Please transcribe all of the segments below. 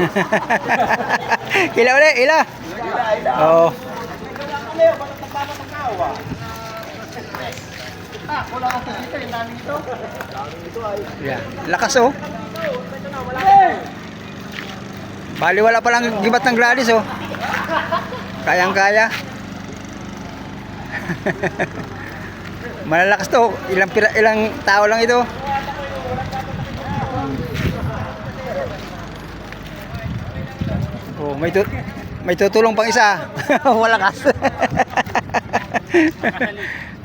ila ulit, ila. Oo. Yeah. Lakas oh. Bali wala palang gibat ng Gladys oh. Kayang kaya. Malalakas to. Ilang pira, ilang tao lang ito. Oh, may tut may tutulong pang isa. Malakas.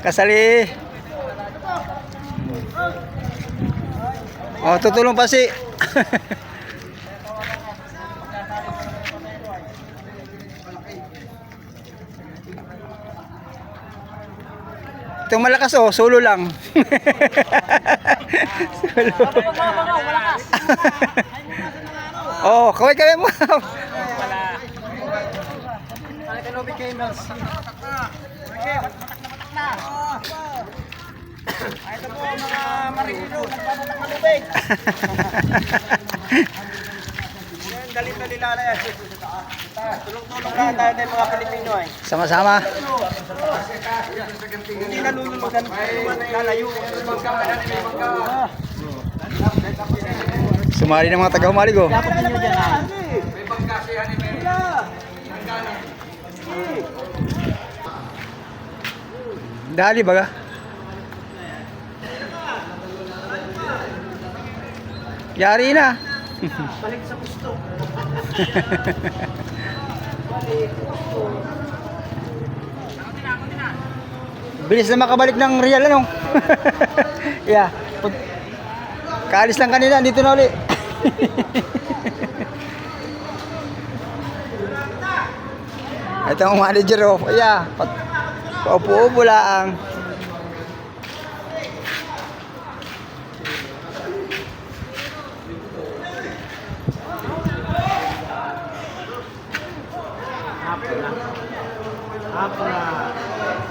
Kasali. Oh, tutulong pa si Itong malakas oh, solo lang. solo. oh, kaway kaway mo. Ito po ang mga marinero, nagpapatak ng lubig. Dali-dali lang yan. Tulong-tulong lang tayo ng mga Pilipino ay. Sama-sama. Hindi nalululugan, lalayo. Sumali ng mga taga-humalig oh. Dapat ninyo dyan ay. Dali baga. Yari na. Balik sa gusto. Bilis na makabalik ng real ano. yeah. Kaalis lang kanina, dito na uli. Ito ang manager oh. Pat Paupo-upo lang. Hapon na.